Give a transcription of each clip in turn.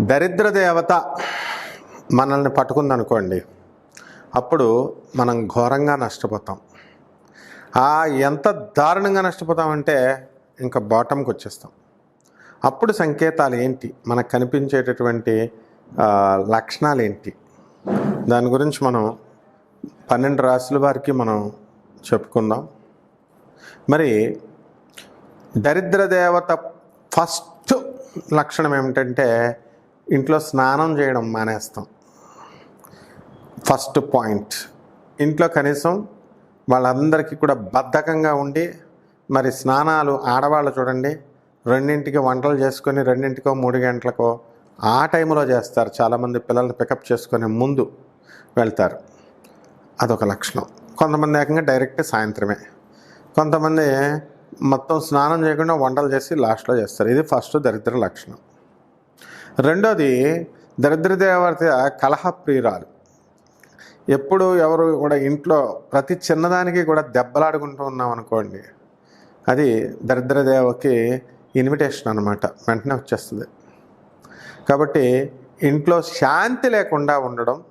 దరిద్ర దేవత మనల్ని పట్టుకుందనుకోండి అప్పుడు మనం ఘోరంగా నష్టపోతాం. ఆ ఎంత దారుణంగా నష్టపోతామంటే ఇంకా బాటంకి వచ్చేస్తాం. అప్పుడు సంకేతాలు ఏంటి? మనకు కనిపించేటటువంటి లక్షణాలు ఏంటి? దాని గురించి మనం పన్నెండు రాశుల వారికి మనం చెప్పుకుందాం. మరి దరిద్ర దేవత ఫస్ట్ లక్షణం ఏమిటంటే ఇంట్లో స్నానం చేయడం మానేస్తాం. First point. ఇంట్లో కనీసం వాళ్ళందరికీ కూడా బద్ధకంగా ఉండి మరి స్నానాలు ఆడవాళ్ళు చూడండి రెండింటికి వంటలు చేసుకొని రెండింటికో మూడు గంటలకో ఆ టైంలో చేస్తారు. చాలామంది పిల్లల్ని పికప్ చేసుకునే ముందు వెళ్తారు. అదొక లక్షణం. కొంతమంది ఏకంగా డైరెక్ట్ సాయంత్రమే. కొంతమంది మొత్తం స్నానం చేయకుండా వంటలు చేసి లాస్ట్లో చేస్తారు. ఇది ఫస్ట్ దరిద్ర లక్షణం. రెండోది దరిద్ర దేవత కలహ ప్రియురాలు ఎప్పుడు ఎవరు కూడా ఇంట్లో ప్రతి చిన్నదానికి కూడా దెబ్బలాడుకుంటూ ఉన్నాం అనుకోండి అది దరిద్ర దేవకి ఇన్విటేషన్ అనమాట వెంటనే వచ్చేస్తుంది. కాబట్టి ఇంట్లో శాంతి లేకుండా ఉండడం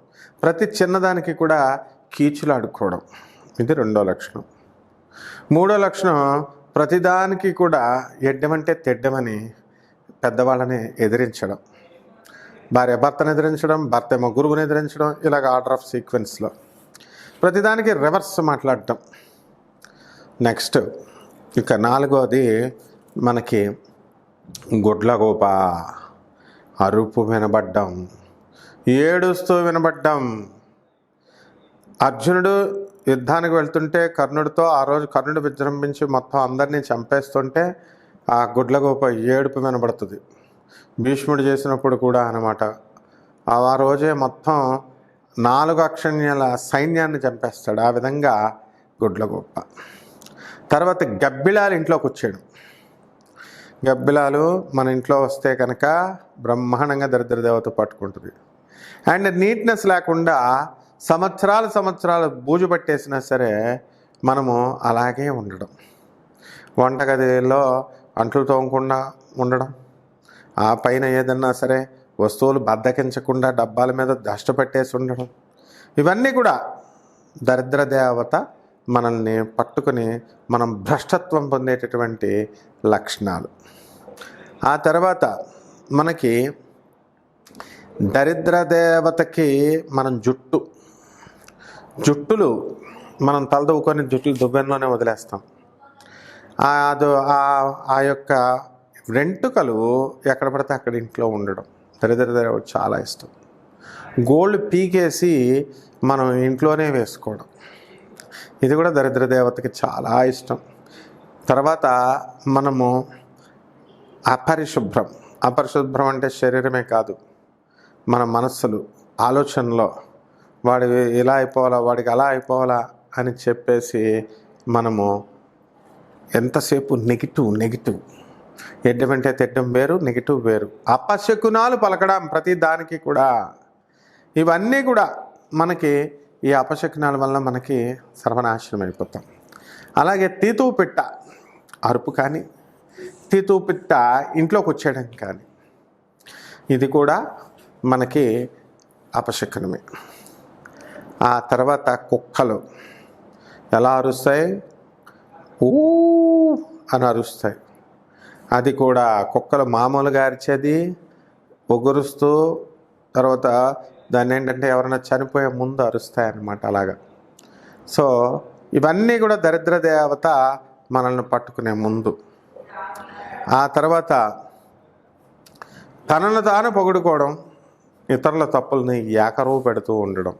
ప్రతి చిన్నదానికి కూడా కీచులాడుకోవడం ఇది రెండో లక్షణం. మూడో లక్షణం ప్రతిదానికి కూడా ఎడ్డమంటే తెడ్డమని పెద్దవాళ్ళని ఎదిరించడం. భార్య భర్తను ఎదిరించడం భర్త ఏమో గురువుని ఎదిరించడం ఇలాగ ఆర్డర్ ఆఫ్ సీక్వెన్స్లో ప్రతిదానికి రివర్స్ మాట్లాడటం. నెక్స్ట్ ఇక నాలుగోది మనకి గుడ్లగోప అరుపు వినబడ్డం ఏడుస్తూ వినబడ్డం. అర్జునుడు యుద్ధానికి వెళ్తుంటే కర్ణుడితో ఆ రోజు కర్ణుడు విజృంభించి మొత్తం అందరినీ చంపేస్తుంటే ఆ గుడ్లగోప ఏడుపు వినబడుతుంది. భీష్ముడు చేసినప్పుడు కూడా అనమాట ఆ రోజే మొత్తం నాలుగు అక్షణ్యాల సైన్యాన్ని చంపేస్తాడు. ఆ విధంగా గుడ్ల గొప్ప తర్వాత గబ్బిలాలు ఇంట్లోకి వచ్చాడు. గబ్బిలాలు మన ఇంట్లో వస్తే కనుక బ్రహ్మాండంగా దరిద్ర దేవత పట్టుకుంటుంది. అండ్ నీట్నెస్ లేకుండా సంవత్సరాలు సంవత్సరాలు బూజు పట్టేసినా సరే మనము అలాగే ఉండడం. వంటగదిలో అంట్లు తోమకుండా ఉండడం. ఆ పైన ఏదన్నా సరే వస్తువులు బద్దకించకుండా డబ్బాల మీద దష్ట పెట్టేసి ఉండడం. ఇవన్నీ కూడా దరిద్ర దేవత మనల్ని పట్టుకుని మనం భ్రష్టత్వం పొందేటటువంటి లక్షణాలు. ఆ తర్వాత మనకి దరిద్ర దేవతకి మనం జుట్టు. జుట్టులు మనం తలదవ్వుకొని జుట్టులు దువ్వెనలోనే వదిలేస్తాం. ఆ అది ఆ- ఆ యొక్క వెంట్రుకలు ఎక్కడ పడితే అక్కడ ఇంట్లో ఉండడం. దరిద్ర చాలా ఇష్టం. గోల్డ్ పీకేసి మనం ఇంట్లోనే వేసుకోవడం. ఇది కూడా దరిద్ర దేవతకి చాలా ఇష్టం. తర్వాత మనము అపరిశుభ్రం. అపరిశుభ్రం అంటే శరీరమే కాదు మన మనస్సులు ఆలోచనలో వాడి ఇలా అయిపోవాలా వాడికి అలా అయిపోవాలా అని చెప్పేసి మనము ఎంతసేపు నెగిటివ్ నెగిటివ్ ఎడ్డమంటే తెడ్డం వేరు నెగిటివ్ వేరు. అపశకునాలు పలకడం ప్రతి దానికి కూడా. ఇవన్నీ కూడా మనకి ఈ అపశకునాల వల్ల మనకి సర్వనాశనం అయిపోతాం. అలాగే తీతూ పిట్ట అరుపు కానీ తీతూ పిట్ట ఇంట్లోకి వచ్చేయడం కానీ ఇది కూడా మనకి అపశకునమే. ఆ తర్వాత కుక్కలు ఎలా అరుస్తాయి? ఊ అని అరుస్తాయి. అది కూడా కుక్కలు మామూలుగా అరిచేది ఒగురుస్తూ తర్వాత దాన్ని ఏంటంటే ఎవరైనా చనిపోయే ముందు అరుస్తాయి అన్నమాట అలాగా. సో ఇవన్నీ కూడా దరిద్ర దేవత మనల్ని పట్టుకునే ముందు. ఆ తర్వాత తనను తాను పొగుడుకోవడం ఇతరుల తప్పుల్ని ఏకరువు పెడుతూ ఉండడం.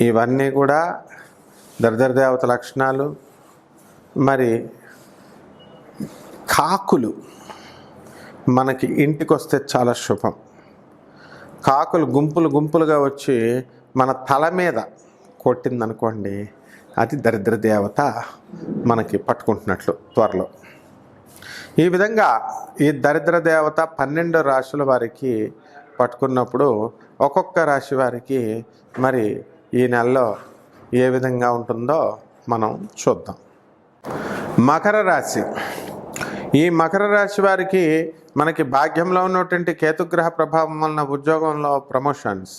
ఇవన్నీ కూడా దరిద్ర దేవత లక్షణాలు. మరి కాకులు మనకి ఇంటికి వస్తే చాలా శుభం. కాకులు గుంపులు గుంపులుగా వచ్చి మన తల మీద కొట్టిందనుకోండి అది దరిద్ర దేవత మనకి పట్టుకుంటున్నట్లు త్వరలో. ఈ విధంగా ఈ దరిద్ర దేవత పన్నెండు రాశుల వారికి పట్టుకున్నప్పుడు ఒక్కొక్క రాశి వారికి మరి ఈ నెలలో ఏ విధంగా ఉంటుందో మనం చూద్దాం. మకర రాశి ఈ మకర రాశి వారికి మనకి భాగ్యంలో ఉన్నటువంటి కేతుగ్రహ ప్రభావం వలన ఉద్యోగంలో ప్రమోషన్స్.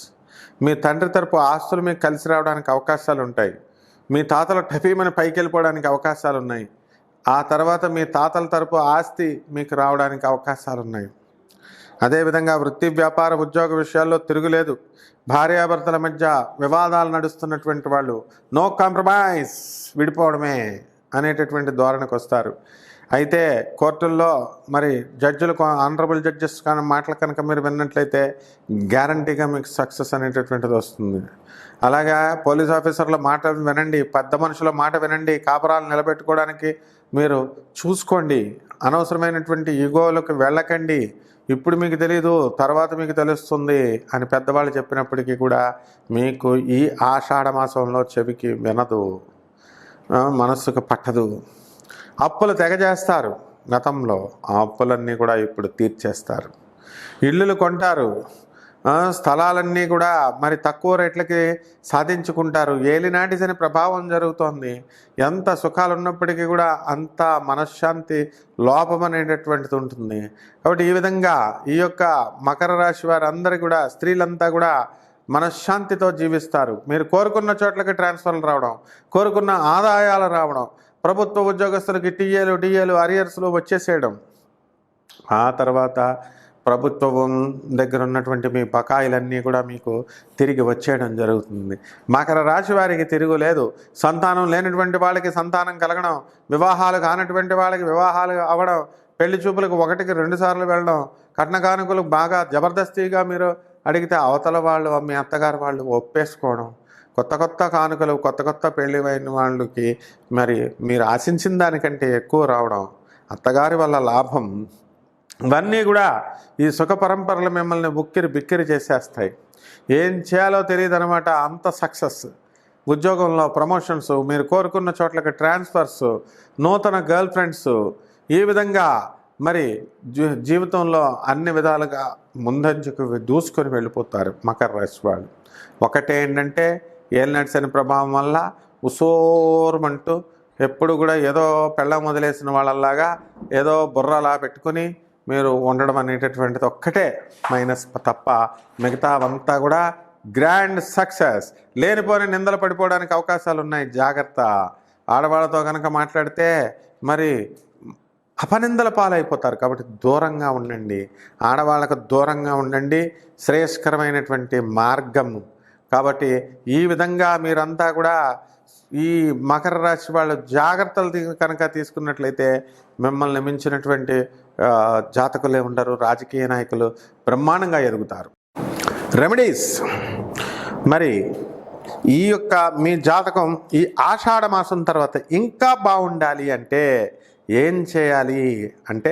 మీ తండ్రి తరపు ఆస్తులు మీకు కలిసి రావడానికి అవకాశాలు ఉంటాయి. మీ తాతలు టఫీమని పైకి వెళ్ళిపోవడానికి అవకాశాలు ఉన్నాయి. ఆ తర్వాత మీ తాతల తరపు ఆస్తి మీకు రావడానికి అవకాశాలు ఉన్నాయి. అదేవిధంగా వృత్తి వ్యాపార ఉద్యోగ విషయాల్లో తిరుగులేదు. భార్యాభర్తల మధ్య వివాదాలు నడుస్తున్నటువంటి వాళ్ళు నో కాంప్రమైజ్ విడిపోవడమే అనేటటువంటి ధోరణికి వస్తారు అయితే కోర్టుల్లో మరి జడ్జిలు ఆనరబుల్ జడ్జెస్ కానీ మాటలు కనుక మీరు విన్నట్లయితే గ్యారంటీగా మీకు సక్సెస్ అనేటటువంటిది వస్తుంది. అలాగా పోలీస్ ఆఫీసర్ల మాట వినండి పెద్ద మనుషుల మాట వినండి కాపురాలు నిలబెట్టుకోవడానికి మీరు చూసుకోండి. అనవసరమైనటువంటి ఈగోలకు వెళ్ళకండి. ఇప్పుడు మీకు తెలియదు తర్వాత మీకు తెలుస్తుంది అని పెద్దవాళ్ళు చెప్పినప్పటికీ కూడా మీకు ఈ ఆషాఢ మాసంలో చెవికి వినదు. మనస్సుకు పట్టదు. అప్పులు తెగజేస్తారు గతంలో. ఆ అప్పులన్నీ కూడా ఇప్పుడు తీర్చేస్తారు. ఇల్లులు కొంటారు. స్థలాలన్నీ కూడా మరి తక్కువ రేట్లకి సాధించుకుంటారు. ఏలినాటి శని ప్రభావం జరుగుతోంది. ఎంత సుఖాలు ఉన్నప్పటికీ కూడా అంత మనశ్శాంతి లోపం అనేటటువంటిది ఉంటుంది. కాబట్టి ఈ విధంగా ఈ యొక్క మకర రాశి వారందరూ కూడా స్త్రీలంతా కూడా మనశ్శాంతితో జీవిస్తారు. మీరు కోరుకున్న చోట్లకి ట్రాన్స్ఫర్లు రావడం కోరుకున్న ఆదాయాలు రావడం ప్రభుత్వ ఉద్యోగస్తులకి టీఏలు డిఏలు అరియర్స్లు వచ్చేసేయడం. ఆ తర్వాత ప్రభుత్వం దగ్గర ఉన్నటువంటి మీ బకాయిలన్నీ కూడా మీకు తిరిగి వచ్చేయడం జరుగుతుంది. మకర రాశి వారికి తిరుగులేదు సంతానం లేనటువంటి వాళ్ళకి సంతానం కలగడం వివాహాలు కానటువంటి వాళ్ళకి వివాహాలు అవ్వడం పెళ్ళి చూపులకు ఒకటికి రెండు సార్లు వెళ్ళడం కట్న కానుకలు బాగా జబర్దస్తిగా మీరు అడిగితే అవతల వాళ్ళు మీ అత్తగారు వాళ్ళు ఒప్పేసుకోవడం. కొత్త కొత్త కానుకలు కొత్త కొత్త పెళ్ళి అయిన వాళ్ళకి మరి మీరు ఆశించిన దానికంటే ఎక్కువ రావడం అత్తగారి వల్ల లాభం ఇవన్నీ కూడా ఈ సుఖ పరంపరలు మిమ్మల్ని ఉక్కిరి బిక్కిరి చేసేస్తాయి. ఏం చేయాలో తెలియదు అనమాట అంత సక్సెస్. ఉద్యోగంలో ప్రమోషన్స్ మీరు కోరుకున్న చోట్లకి ట్రాన్స్ఫర్స్ నూతన గర్ల్ ఫ్రెండ్స్ ఈ విధంగా మరి జీ జీవితంలో అన్ని విధాలుగా ముందంజకు దూసుకొని వెళ్ళిపోతారు మకర రాశి వాళ్ళు. ఒకటే ఏంటంటే ఏలినట్స్ అనే ప్రభావం వల్ల ఉసోరమంటూ ఎప్పుడు కూడా ఏదో పెళ్ళం వదిలేసిన వాళ్ళలాగా ఏదో బుర్రలా పెట్టుకుని మీరు ఉండడం అనేటటువంటిది ఒక్కటే మైనస్ తప్ప మిగతావంతా కూడా గ్రాండ్ సక్సెస్. లేనిపోని నిందలు పడిపోవడానికి అవకాశాలు ఉన్నాయి జాగ్రత్త. ఆడవాళ్ళతో కనుక మాట్లాడితే మరి అపనిందల పాలైపోతారు. కాబట్టి దూరంగా ఉండండి. ఆడవాళ్ళకు దూరంగా ఉండండి. శ్రేయస్కరమైనటువంటి మార్గము కాబట్టి ఈ విధంగా మీరంతా కూడా ఈ మకర రాశి వాళ్ళు జాగ్రత్తలు కనుక తీసుకున్నట్లయితే మిమ్మల్ని మించినటువంటి జాతకులే ఉండరు రాజకీయ నాయకులు బ్రహ్మాండంగా ఎదుగుతారు. రెమెడీస్. మరి ఈ యొక్క మీ జాతకం ఈ ఆషాఢ మాసం తర్వాత ఇంకా బాగుండాలి అంటే ఏం చేయాలి అంటే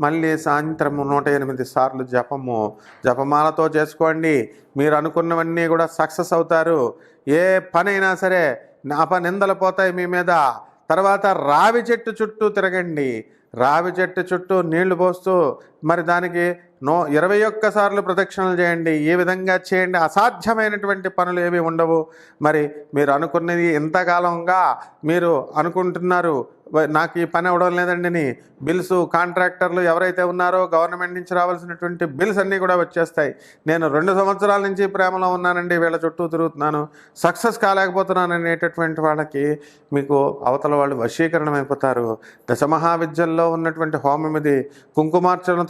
మళ్ళీ సాయంత్రము నూట ఎనిమిది సార్లు జపము. జపమాలతో చేసుకోండి. మీరు అనుకున్నవన్నీ కూడా సక్సెస్ అవుతారు. ఏ పనైనా సరే అపనిందలు పోతాయి మీ మీద. తర్వాత రావి చెట్టు చుట్టూ తిరగండి. రావి చెట్టు చుట్టూ నీళ్ళు పోస్తూ మరి దానికి నో ఇరవై ఒక్కసార్లు ప్రదక్షిణలు చేయండి ఏ విధంగా చేయండి అసాధ్యమైనటువంటి పనులు ఏవి ఉండవు. మరి మీరు అనుకున్నది ఎంతకాలంగా మీరు అనుకుంటున్నారు నాకు ఈ పని అవ్వడం లేదండి అని బిల్స్ కాంట్రాక్టర్లు ఎవరైతే ఉన్నారో గవర్నమెంట్ నుంచి రావాల్సినటువంటి బిల్స్ అన్నీ కూడా వచ్చేస్తాయి. నేను రెండు సంవత్సరాల నుంచి ప్రేమలో ఉన్నానండి వీళ్ళ చుట్టూ తిరుగుతున్నాను. సక్సెస్ కాలేకపోతున్నాను అనేటటువంటి వాళ్ళకి మీకు అవతల వాళ్ళు వశీకరణం అయిపోతారు దశమహావిద్యల్లో ఉన్నటువంటి హోమం ఇది కుంకుమార్చనతో